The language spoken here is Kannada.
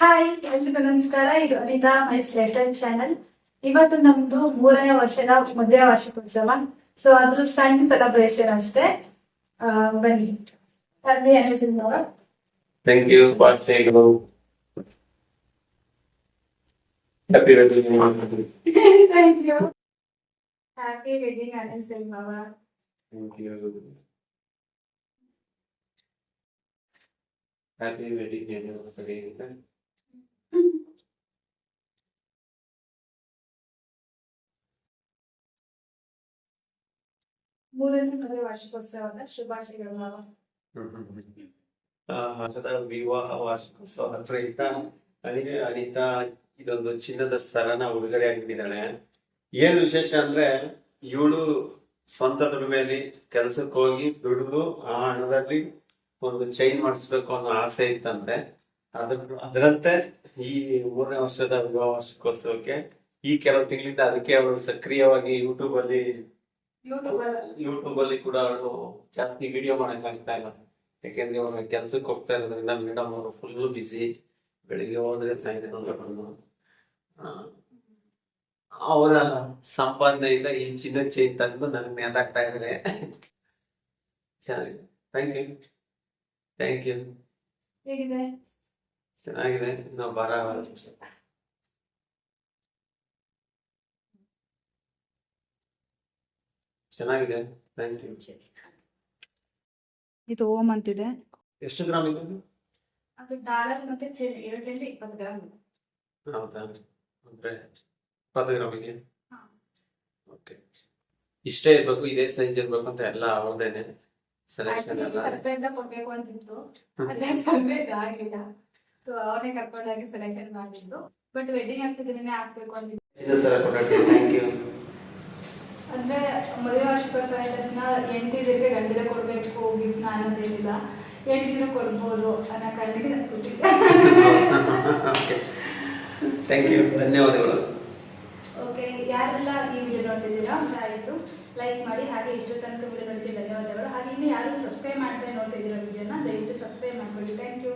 ಹಾಯ್ ಎಲ್ರಿಗೂ ನಮಸ್ಕಾರ. ಇದು ಅನಿತಾ ಮೈಸ್ ಸ್ಲೇಟರ್ ಚಾನೆಲ್ ಇವತ್ತು ನಮ್ದು ಮೂರನೇ ವರ್ಷದ ಮದುವೆ ವಾರ್ಷಿಕೋತ್ಸವ. ಸೊ ಅದ್ರ ಸಣ್ಣ ಸೆಲೆಬ್ರೇಷನ್ ಅಷ್ಟೇ. ಬನ್ನಿ. ಬನ್ನಿ ಅನ್ನಿಸಿದ you happy wedding. Thank you happy wedding ಮಾವ Thank happy wedding wedding anniversary. ಮೂರನೇ ವಾರ್ಷಿಕೋತ್ಸವದ ಶುಭಾಶಯಗಳು. ಆ, ವಿವಾಹ ವಾರ್ಷಿಕೋತ್ಸವದ ಪ್ರಯುಕ್ತ. ಅನಿತಾ ಅನಿತಾ ಇದೊಂದು ಚಿನ್ನದ ಸರನ ಉಡುಗೊರೆ ಆಗಿದ್ದಾಳೆ ಏನ್ ವಿಶೇಷ ಅಂದ್ರೆ ಇವಳು ಸ್ವಂತ ದುಡಿಮೆಯಲ್ಲಿ ಕೆಲ್ಸಕ್ಕೆ ಹೋಗಿ ದುಡಿದು ಆ ಹಣದಲ್ಲಿ ಒಂದು ಚೈನ್ ಮಾಡಿಸ್ಬೇಕು ಅನ್ನೋ ಆಸೆ ಇತ್ತಂತೆ. ಅದ್ರ ಅದರಂತೆ ಈ ಮೂರನೇ ವರ್ಷದ ವಿವಾಹ ವಾರ್ಷಿಕೋತ್ಸವಕ್ಕೆ ಈ ಕೆಲವು ತಿಂಗಳಿಂದ ಅದಕ್ಕೆ ಅವಳು ಸಕ್ರಿಯವಾಗಿ ಯೂಟ್ಯೂಬ್ ಅಲ್ಲಿ ಯೂಟ್ಯೂಬ್ ಅಲ್ಲಿ ಕೂಡ ಅವಳು ಜಾಸ್ತಿ ವಿಡಿಯೋ ಮಾಡಕ್ ಆಗ್ತಾ ಇಲ್ಲ. ಯಾಕೆಂದ್ರೆ ಅವ್ರ ಕೆಲ್ಸಕ್ಕೆ ಹೋಗ್ತಾ ಇರೋದ್ರಿಂದ ಮೇಡಮ್ ಅವರು ಫುಲ್ ಬಿಸಿ ಬೆಳಿಗ್ಗೆ ಹೋದ್ರೆ ಸಾಯಂಕಾಲ ಬರೋದು ಅವರ ಸಂಪಾದನೆಯಿಂದ ಈ ಚಿನ್ನ ಚೈನ್ ತಂದು ನನಗೆ ನೇತಾಕ್ತಾ ಇದಾರೆ. ಚೆನ್ನಾಗಿದೆ. ಥ್ಯಾಂಕ್ ಯು ಥ್ಯಾಂಕ್ ಯು ಚೆನ್ನಾಗಿದೆ. ನಾವು ಬರ ಚೆನ್ನಾಗಿದೆ. ಥ್ಯಾಂಕ್ ಯು ಇದು ಓಮ್ ಅಂತಿದೆ. ಎಷ್ಟು ಗ್ರಾಮ್ ಇದೆ ಅದು ಡಾಲರ್ ಮತ್ತೆ ಚೈನ್ ಎರಡರಲ್ಲಿ ಇಪ್ಪತ್ತು ಗ್ರಾಮ್ ಇದೆ. ಹೌದಾ? ಅಂದ್ರೆ ಇಪ್ಪತ್ತು ಗ್ರಾಮಿಗೆ ಹಾ. ಓಕೆ ಇಷ್ಟೇ ಇರ್ಬೇಕು ಇದೇ ಸೈಜ್ ಇರ್ಬೇಕು ಅಂತ ಎಲ್ಲ ಅವ್ರದೇನೆ. ಸೆಲೆಕ್ಷನ್ ಎಲ್ಲ. ಸರ್ಪ್ರೈಸ್ ಕೊಡ್ಬೇಕು ಅಂತಿತ್ತು. ಅದೇ ಸರ್ಪ್ರೈಸ್ ಆಗ್ಲಿಲ್ಲ. ಸೊ ಅವನೇ ಕರ್ಕೊಂಡಾಗಿ ಸೆಲೆಕ್ಷನ್ ಮಾಡಿದ್ದು ಬಟ್ ವೆಡ್ಡಿಂಗ್ ಹಾಕ್ಬೇಕು ಅಂತ ಇದೆ ಸರ್ ಕೊಡಕ್ಕೆ ಥ್ಯಾಂಕ್ ಯು ಮದುವೆ ವಾರ್ಷಿಕೋತ್ಸವ ಆದ ತಕ್ಷಣ ಹೆಂಡತಿದಿರಿಗೆ ಗಂಡಿಗೆ ಕೊಡಬೇಕು ಗಿಫ್ಟ್ ಅನ್ನೋದೇನಿಲ್ಲ ಹೆಂಡತಿದ್ರು ಕೊಡ್ಬೋದು ಅನ್ನೋ ಕಾರಣಕ್ಕೆ ನಾನು ಕೊಟ್ಟಿದ್ದೆ. ಥ್ಯಾಂಕ್ ಯು ಧನ್ಯವಾದಗಳು. ಓಕೆ ಯಾರೆಲ್ಲ ಈ ವಿಡಿಯೋ ನೋಡ್ತಿದ್ದೀರಾ? ಆಯಿತು. ಲೈಕ್ ಮಾಡಿ ಹಾಗೆ ಇಷ್ಟು ತನಕ ವಿಡಿಯೋ ನೋಡ್ತೀವಿ ಧನ್ಯವಾದಗಳು. ಹಾಗೆ ಇನ್ನು ಯಾರು ಸಬ್ಸ್ಕ್ರೈಬ್ ಮಾಡ್ತಾ ನೋಡ್ತಿದ್ದೀರಾ ವಿಡಿಯೋನ ದಯವಿಟ್ಟು ಸಬ್ಸ್ಕ್ರೈಬ್ ಮಾಡ್ಕೊಳ್ಳಿ. Thank you